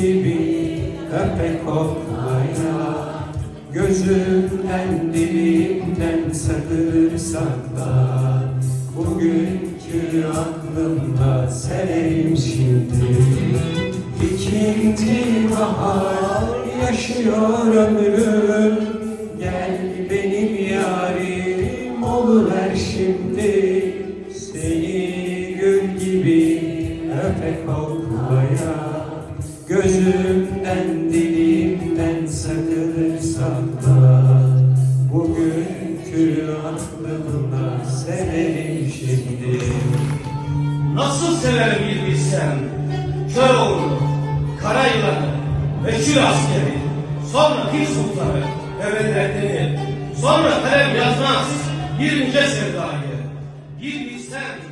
gibi öpe koklaya Gözümden dilimden sakır sakla Bugünkü aklımda severim şimdi. İkinci bahar yaşıyor ömrüm. Gel benim yarim oluver şimdi. Seni gül gibi öpe koklaya Gözümden dilimden sakır sakla Bugünkü aklımda severim şimdi. Nasıl severim bir bilsem? Köroğlu, Karayılan'ı ve Şür askeri. Sonra Pir Sultan'ı ve Bedrettin'i Sonra kalem yazmaz bir nice sevdayı. Bir bilsem